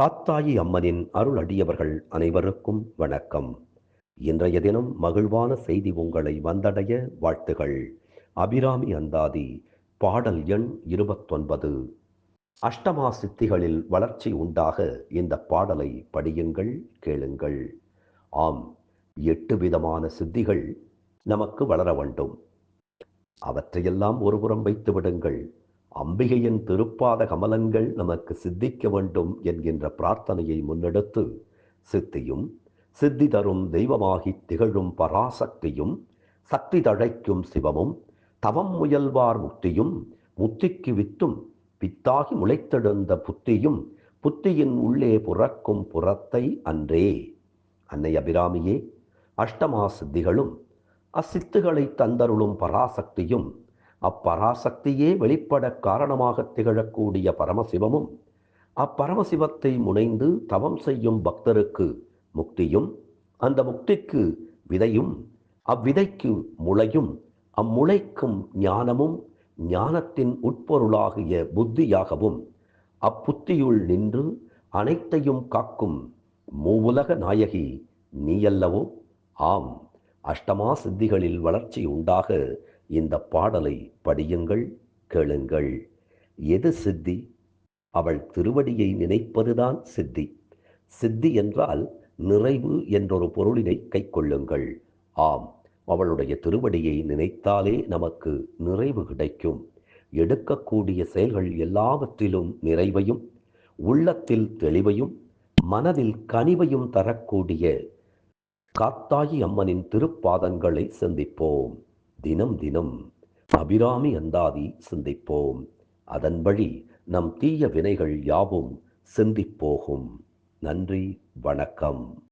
தாத்தாயி அம்மனின் அருள் அடியவர்கள் அனைவருக்கும் வணக்கம். இன்றைய தினம் மகிழ்வான செய்தி உங்களை வந்தடைய வாழ்த்துகள். அபிராமி அந்தாதி பாடல் எண் இருபத்தொன்பது. அஷ்டமா சித்திகளில் வளர்ச்சி உண்டாக இந்த பாடலை படியுங்கள் கேளுங்கள். ஆம் எட்டு விதமான சித்திகள் நமக்கு வளர வேண்டும். அவற்றையெல்லாம் ஒருபுறம் வைத்து விடுங்கள். அம்பிகையின் திருப்பாத கமலங்கள் நமக்கு சித்திக்க வேண்டும் என்கின்ற பிரார்த்தனையை முன்னெடுத்து சித்தியும் சித்தி தரும் தெய்வமாகி திகழும் பராசக்தியும் சக்தி தழைக்கும் சிவமும் தவம் முயல்வார் முக்தியும் முத்திக்கு வித்தும் வித்தாகி முளைத்தெழுந்த புத்தியும் புத்தியின் உள்ளே புறக்கும் புறத்தை அன்றே. அன்னை அபிராமியே அஷ்டமா சித்திகளும் அச்சித்துகளை தந்தருளும் பராசக்தியும் அப்பராசக்தியே வெளிப்பட காரணமாக திகழக்கூடிய பரமசிவமும் அப்பரமசிவத்தை முனைந்து தவம் செய்யும் பக்தருக்கு முக்தியும் அந்த முக்திக்கு விதையும் அவ்விதைக்கு முளையும் அம்முளைக்கும் ஞானமும் ஞானத்தின் உட்பொருளாகிய புத்தியாகவும் அப்புத்தியுள் நின்று அனைத்தையும் காக்கும் மூவுலக நாயகி நீயல்லவோ? ஆம் அஷ்டமா சித்திகளில் வளர்ச்சி உண்டாக இந்த பாடலை படியுங்கள் கேளுங்கள். எது சித்தி? அவள் திருவடியை நினைப்பதுதான் சித்தி. சித்தி என்றால் நிறைவு என்றொரு பொருளினை கைக்கொள்ளுங்கள் ஆம் அவளுடைய திருவடியை நினைத்தாலே நமக்கு நிறைவு கிடைக்கும். எடுக்கக்கூடிய செயல்கள் எல்லாவற்றிலும் நிறைவையும் உள்ளத்தில் தெளிவையும் மனதில் கனிவையும் தரக்கூடிய காத்தாயி அம்மனின் திருப்பாதங்களை சிந்திப்போம். தினம் தினம் அபிராமி அந்தாதி சிந்திப்போம். அதன் வழி நம் தீய வினைகள் யாவும் சிந்திப்போகும். நன்றி வணக்கம்.